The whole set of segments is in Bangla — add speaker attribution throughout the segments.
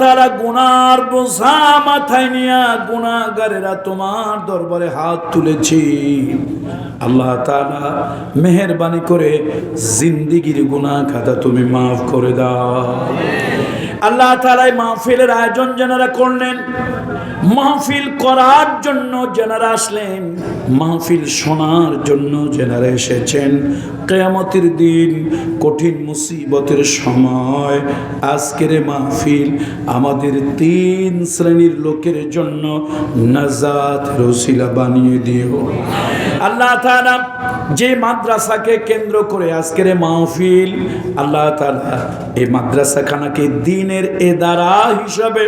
Speaker 1: তারা তোমার দরবারে হাত তুলেছি। আল্লাহ তারা মেহরবানি করে জিন্দিগির গুণা খাতা তুমি মাফ করে দাও। আল্লাহ তালাই মাহফিলের আয়োজন যারা করলেন, মাহফিল করার জন্য যারা আসলেন, মাহফিল শোনার জন্য যারা এসেছেন। কেয়ামতের দিন কঠিন মুসিবতের সময় আজকের মাহফিল আমাদের তিন শ্রেণির লোকের জন্য নাজাত রসিলা বানিয়ে দিও। আল্লাহ তাআলা যে মাদ্রাসাকে কেন্দ্র করে আজকের মাহফিল, আল্লাহ তাআলা এই মাদ্রাসাখানাকে দিনের এদারা হিসাবে,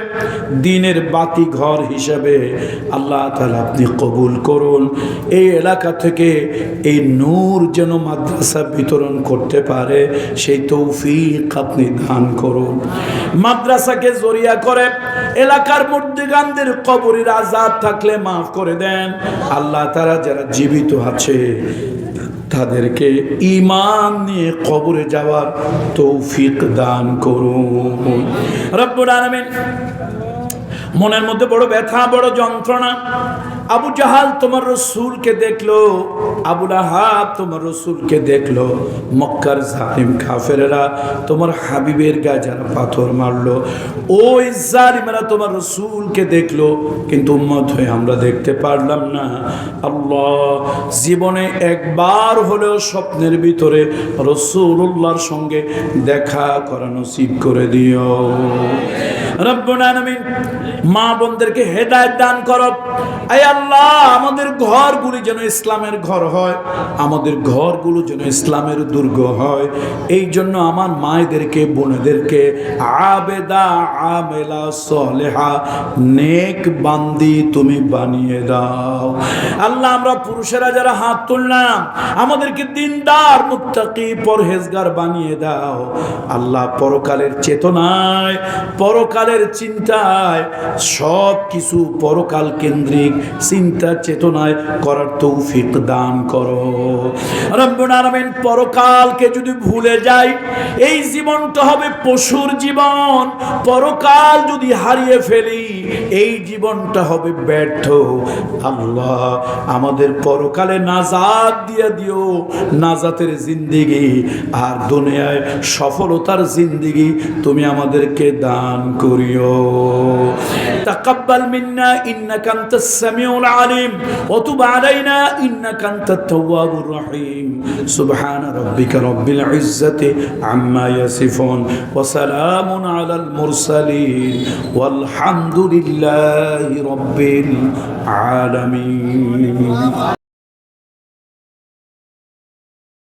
Speaker 1: দিনের বাতি ঘর হিসাবে। আল্লাহ তাআলা আপনি কবুল করুন। এই এলাকা থেকে এই নূর যেন মাদ্রাসা বিতরণ করতে পারে, সেই তৌফিক আপনি দান করুন। মাদ্রাসাকে জরিয়া করে, এলাকার মধ্যেগানদের কবরের আজাদ থাকলে মাফ করে দেন। আল্লাহ তারা যারা জীবিত আছে তাদেরকে ইমান নিয়ে কবরে যাওয়ার তৌফিক দান করুন। রব্বুল আলামিন মনের মধ্যে বড় ব্যথা, বড় যন্ত্রণা। আবু জাহাল তোমার রসুলকে দেখল আবুল আহাব তোমার রসুলকে দেখল। মক্কার জালিম কাফেরেরা তোমার হাবিবের গায়ে যারা পাথর মারলো, ওই জালিমেরা তোমার রসুলকে দেখল, কিন্তু উম্মত হয়ে আমরা দেখতে পারলাম না। আল্লাহ, জীবনে একবার হলেও স্বপ্নের ভিতরে রসুল রসুল্লাহর সঙ্গে দেখা করা নসিব করে দিও। মা বোনদেরকে দান আল্লাহ, আমাদের ঘরগুলি যেন ইসলামের ঘর হয়, আমাদের ঘরগুলো যেন ইসলামের দুর্গ হয়। এই জন্য আমার মায়েদেরকে, বোনেদেরকে, আবেদা সলেহা, নেক বান্দি তুমি বানিয়ে দাও। আল্লাহ, আমরা পুরুষেরা যারা হাত তুললাম, আমাদেরকে দিনদার পরহেজগার বানিয়ে দাও। আল্লাহ, পরকালের চেতনায় পরকালের চিন্তায় সব কিছু পরকাল কেন্দ্রিক, চিন্তা চেতনায় করার তৌফিক দান করো। রব্বুল পরকালকে যদি ভুলে যাই, এই জীবনটা হবে পশুর জীবন। পরকাল যদি হারিয়ে ফেলি, এই জীবনটা হবে ব্যর্থ। আল্লাহ, আমাদের পরকালে নাজাত দিয়ে দিও। নাজাতের জিন্দিগি আর দুনিয়ায় সফলতার জিন্দিগি তুমি আমাদেরকে দান করিও। তাকাব্বাল মিন্না, ইন্নাকা আনতাস সামিউল আলিম, ওয়া তুব আলাইনা, ইন্নাকা আনতাত তাওয়াবুর রহিম। সুবহান রাব্বিকা রব্বিল ইজ্জাতি আম্মা ইয়াসিফুন, ওয়া সালামুন আলাল মুরসালিন ওয়াল হামদুলিল্লাহি রব্বিল আলামিন।